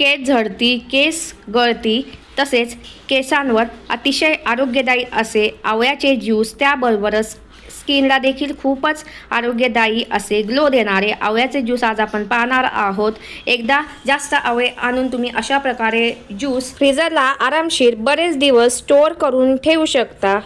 केस झडती केस गळती तसेच केसांवर अतिशय आरोग्यदायी असे आवळ्याचे ज्यूस त्याबरोबरच स्किनला देखील खूपच आरोग्यदायी असे ग्लो देणारे आवळ्याचे ज्यूस आज आपण पाहणार आहोत. एकदा जास्त आवळे आणून तुम्ही अशा प्रकारे ज्यूस फ्रीजरला आरामशीर बरेच दिवस स्टोअर करून ठेवू शकता.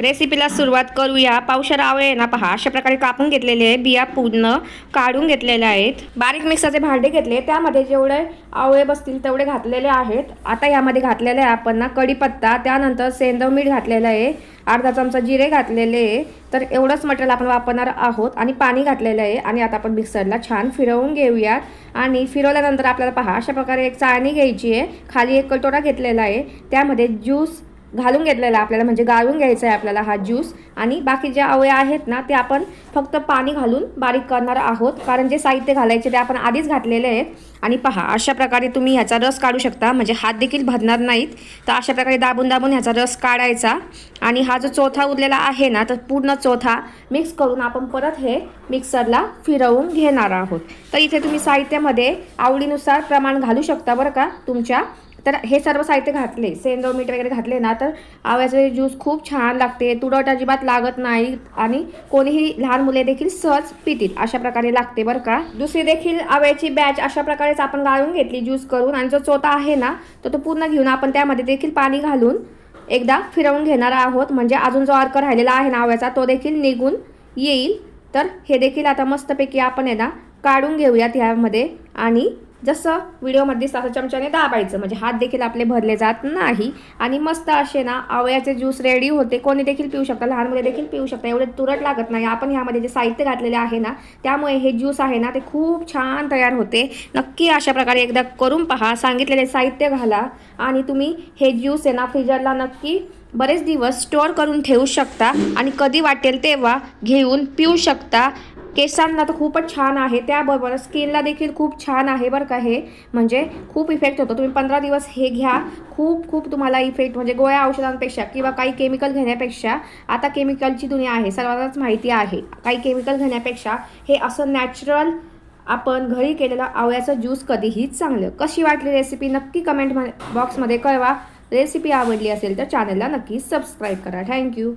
रेसिपीला सुरुवात करूया. पावशर आवळे ना पहा. अशा प्रकारे कापून घेतलेले आहे. बिया पूर्ण काढून घेतलेल्या आहेत. बारीक मिक्सरचे भांडे घेतले. त्यामध्ये जेवढे आवळे बसतील तेवढे घातलेले आहेत. आता यामध्ये घातलेले आहे आपण ना कढीपत्ता. त्यानंतर सेंदव मीठ घातलेलं आहे. अर्धा चमचा जिरे घातलेले आहे. तर एवढंच मटेरियल आपण वापरणार आहोत आणि पाणी घातलेलं आहे. आणि आता आपण मिक्सरला छान फिरवून घेऊयात. आणि फिरवल्यानंतर आपल्याला पहा अशा प्रकारे एक चाळणी घ्यायची आहे. खाली एक कटोरा घेतलेला आहे. त्यामध्ये ज्यूस घालून घेतलेला आपल्याला म्हणजे गाळून घ्यायचा आहे आपल्याला हा ज्यूस आणि बाकी जे आवळे आहेत ना ते आपण फक्त पाणी घालून बारीक करणार आहोत. कारण जे साहित्य घालायचे ते आपण आधीच घातलेले आहेत. आणि पहा अशा प्रकारे तुम्ही ह्याचा रस काढू शकता. म्हणजे हात देखील भरणार नाहीत. तर अशा प्रकारे दाबून दाबून ह्याचा रस काढायचा. आणि हा जो चौथा उरलेला आहे ना तर पूर्ण चौथा मिक्स करून आपण परत हे मिक्सरला फिरवून घेणार आहोत. तर इथे तुम्ही साहित्यामध्ये आवडीनुसार प्रमाण घालू शकता बरं का तुमच्या तर हे सर्व साहित्य घातले सेंदो मीठ वगैरे घातले ना तर आवळ्याचे ज्यूस खूप छान लागते. तुडवट अजिबात लागत नाही आणि कोणीही लहान मुले देखील सहज पितील अशा प्रकारे लागते बरं का. दुसरी देखील आवळ्याची बॅच अशा प्रकारेच आपण गाळून घेतली ज्यूस करून आणि जो चोथा आहे ना तो तो पूर्ण घेऊन आपण त्यामध्ये देखील पाणी घालून एकदा फिरवून घेणार आहोत. म्हणजे अजून जो अर्क राहिलेला आहे ना आवळ्याचा तो देखील निघून येईल. तर हे देखील आता मस्तपैकी आपण आहे ना काढून घेऊयात ह्यामध्ये आणि जसं व्हिडिओमध्ये सासा चमच्याने दाबायचं म्हणजे हात देखील आपले भरले जात नाही. आणि मस्त असे ना आवळ्याचे ज्यूस रेडी होते. कोणी देखील पिऊ शकता लहान मुले देखील पिऊ शकता. एवढे तुरट लागत नाही. आपण ह्यामध्ये जे साहित्य घातलेले आहे ना त्यामुळे हे ज्यूस आहे ना ते खूप छान तयार होते. नक्की अशा प्रकारे एकदा करून पहा. सांगितलेले साहित्य घाला आणि तुम्ही हे ज्यूस आहे ना फ्रीजरला नक्की बरेच दिवस स्टोअर करून ठेवू शकता. आणि कधी वाटेल तेव्हा घेऊन पिऊ शकता. केसांना तर खूपच छान आहे. त्याबरोबर स्किनला देखील खूप छान आहे बरं का हे. म्हणजे खूप इफेक्ट होतो. तुम्ही पंधरा दिवस हे घ्या. खूप खूप तुम्हाला इफेक्ट म्हणजे गोळ्या औषधांपेक्षा किंवा काही केमिकल घेण्यापेक्षा आता केमिकलची दुनिया आहे. सर्वांनाच माहिती आहे. काही केमिकल घेण्यापेक्षा हे असं नॅचरल आपण घरी केलेलं आवळ्याचं ज्यूस कधीही चांगलं. कशी वाटली रेसिपी नक्की कमेंट बॉक्समध्ये कळवा. रेसिपी आवडली असेल तर चॅनलला नक्की सबस्क्राईब करा. थँक्यू